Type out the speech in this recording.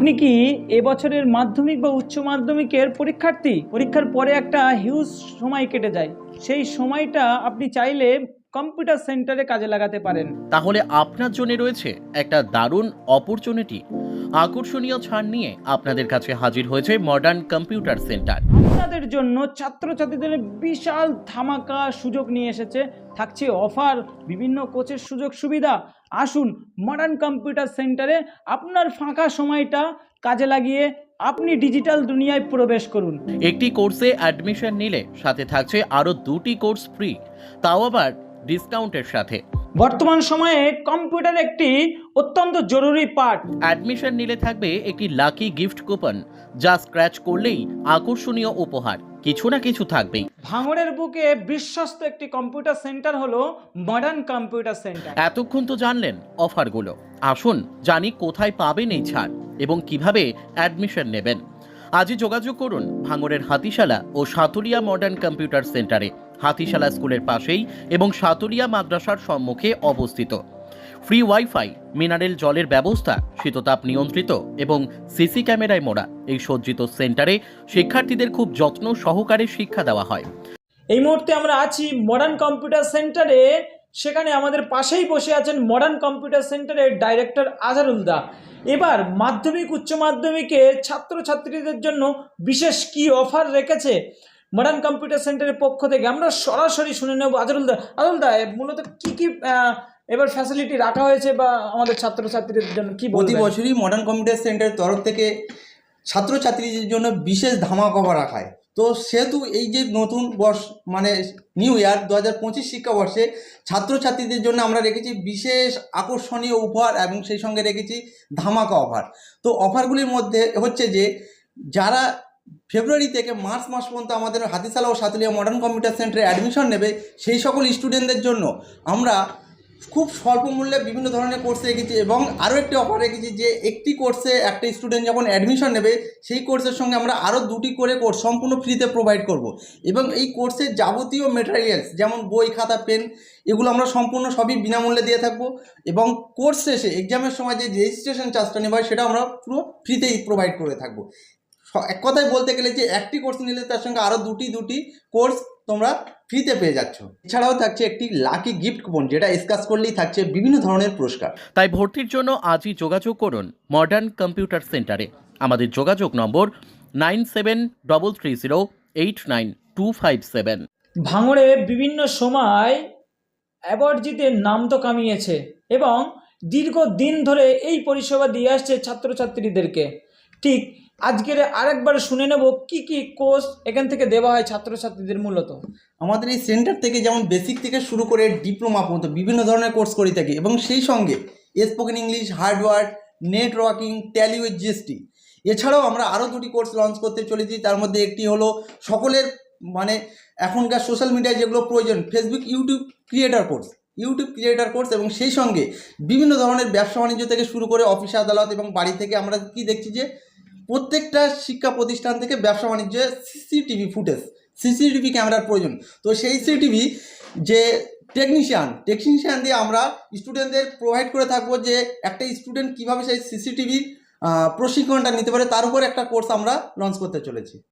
আপনি কি এবছরের মাধ্যমিক বা উচ্চ মাধ্যমিকের পরীক্ষার্থী? পরীক্ষার পরে একটা হিউজ সময় কেটে যায়। সেই সময়টা আপনি চাইলে কম্পিউটার সেন্টারে কাজে লাগাতে পারেন। তাহলে আপনার জন্য রয়েছে একটা দারুণ অপরচুনিটি আকর্ষণীয় ছাড় নিয়ে আপনাদের কাছে হাজির হয়েছে মডার্ন কম্পিউটার সেন্টার আপনাদের জন্য ছাত্রছাত্রীদের বিশাল ধামাকা সুযোগ নিয়ে এসেছে। থাকছে অফার বিভিন্ন কোচের সুযোগ সুবিধা। আসুন মডার্ন কম্পিউটার সেন্টারে আপনার ফাঁকা সময়টা কাজে লাগিয়ে আপনি ডিজিটাল দুনিয়ায় প্রবেশ করুন। একটি কোর্সে অ্যাডমিশন নিলে সাথে থাকছে আরও দুটি কোর্স ফ্রি তাও আবার ডিসকাউন্টের সাথে। বর্তমান সময়ে কম্পিউটার একটি অত্যন্ত জরুরি পার্ট অ্যাডমিশন নিলে থাকবে একটি লাকি গিফট কুপন যা স্ক্র্যাচ করলেই আকর্ষণীয় উপহার। কিছু না কিছু থাকবেই। ভাঙড়ের বুকে বিশ্বস্ত একটি কম্পিউটার সেন্টার হলো মডার্ন কম্পিউটার সেন্টার এতক্ষণ তো জানলেন অফারগুলো। আসুন জানি কোথায় পাবেন এই ছাড় এবং কীভাবে অ্যাডমিশন নেবেন। আজই যোগাযোগ করুন ভাঙড়ের হাতিশালা ও সাতুরিয়া মডার্ন কম্পিউটার সেন্টারে হাতিশালা স্কুলের পাশেই এবং সাতুরিয়া মাদ্রাসার সম্মুখে অবস্থিত। ফ্রি ওয়াইফাই মিনারেল জলের ব্যবস্থা, শীততাপ নিয়ন্ত্রিত এবং সিসি ক্যামেরায় মোড়া এই সজ্জিত সেন্টারে শিক্ষার্থীদের খুব যত্ন সহকারে শিক্ষা দেওয়া হয়। এই মুহূর্তে আমরা আছি মডার্ন কম্পিউটার সেন্টারে সেখানে আমাদের পাশেই বসে আছেন মডার্ন কম্পিউটার সেন্টারের ডাইরেক্টর আজারুল দা। এবার মাধ্যমিক, উচ্চ মাধ্যমিকে ছাত্রছাত্রীদের জন্য বিশেষ কি অফার রেখেছে? মডার্ন কম্পিউটার সেন্টারের পক্ষ থেকে আমরা সরাসরি শুনে নেব আজারুল দা। আজারুল দা মূলত কি কি এবার ফ্যাসিলিটি রাখা হয়েছে বা আমাদের ছাত্রছাত্রীদের জন্য কি প্রতি বছরই মডার্ন কম্পিউটার সেন্টারের তরফ থেকে ছাত্রছাত্রীদের জন্য বিশেষ ধামাকবা রাখা হয়। তো সেহেতু এই যে নতুন বর্ষ মানে নিউ ইয়ার দু হাজার পঁচিশ শিক্ষাবর্ষে ছাত্রছাত্রীদের জন্য আমরা রেখেছি বিশেষ আকর্ষণীয় উপহার এবং সেই সঙ্গে রেখেছি ধামাকা অফার তো অফারগুলির মধ্যে হচ্ছে যে, যারা ফেব্রুয়ারি থেকে মার্চ মাস পর্যন্ত আমাদের হাতিশালা ও সাতুলিয়া মডার্ন কম্পিউটার সেন্টারে অ্যাডমিশন নেবে সেই সকল স্টুডেন্টদের জন্য। আমরা খুব স্বল্প মূল্যে বিভিন্ন ধরনের কোর্স রেখেছি এবং আরও একটি অফার রেখেছি যে একটি কোর্সে একটা স্টুডেন্ট যখন অ্যাডমিশন নেবে, সেই কোর্সের সঙ্গে আমরা আরও দুটি করে কোর্স সম্পূর্ণ ফ্রিতে প্রোভাইড করব। এবং এই কোর্সের যাবতীয় মেটেরিয়ালস যেমন বই, খাতা পেন এগুলো আমরা সম্পূর্ণ সবই বিনামূল্যে দিয়ে থাকব এবং কোর্স শেষে এক্সামের সময় যে রেজিস্ট্রেশন চার্জটা নেওয়া হয় সেটা আমরা পুরো ফ্রিতেই প্রোভাইড করে থাকব। এক কথায় বলতে গেলে যে একটি কোর্স নিলে তার সঙ্গে আরও দুটি দুটি কোর্স তোমরা ফ্রিতে পেয়ে যাচ্ছ। এছাড়াও থাকছে একটি লাকি গিফট কুপন যেটা স্কাচ করলেই থাকছে বিভিন্ন ধরনের পুরস্কার। তাই ভর্তির জন্য আজই যোগাযোগ করুন মডার্ন কম্পিউটার সেন্টারে আমাদের যোগাযোগ number nine seven double three zero eight nine two five seven. ভাঙড়ে বিভিন্ন সময় অ্যাওয়ার্ড জিতে নাম তো কামিয়েছে এবং দীর্ঘ দিন ধরে এই পরিষেবা দিয়ে আসছে ছাত্রছাত্রীদেরকে। ঠিক আজকের আরেকবার শুনে নেব কি কি কোর্স এখান থেকে দেওয়া হয় ছাত্রছাত্রীদের মূলত। আমাদের এই সেন্টার থেকে যেমন বেসিক থেকে শুরু করে ডিপ্লোমা পর্যন্ত বিভিন্ন ধরনের কোর্স করে থাকি এবং সেই সঙ্গে spoken English hardware networking Tally with GST এছাড়াও আমরা আরও দুটি কোর্স লঞ্চ করতে চলেছি, তার মধ্যে একটি হলো সকলের মানে এখনকার সোশ্যাল মিডিয়ায় যেগুলো প্রয়োজন Facebook YouTube creator course YouTube creator course এবং সেই সঙ্গে বিভিন্ন ধরনের ব্যবসা বাণিজ্য থেকে শুরু করে অফিস আদালত এবং বাড়ি থেকে আমরা কি দেখছি যে প্রত্যেকটা শিক্ষা প্রতিষ্ঠান থেকে ব্যবসা বাণিজ্যে সিসিটিভি ফুটেজ সিসিটিভি ক্যামেরার প্রয়োজন। তো সেই সিসিটিভি যে টেকনিশিয়ান টেকনিশিয়ান দিয়ে আমরা স্টুডেন্টদের প্রোভাইড করে থাকব যে একটা স্টুডেন্ট কীভাবে সেই সিসিটিভির প্রশিক্ষণটা নিতে পারে, তার উপর একটা কোর্স আমরা লঞ্চ করতে চলেছি।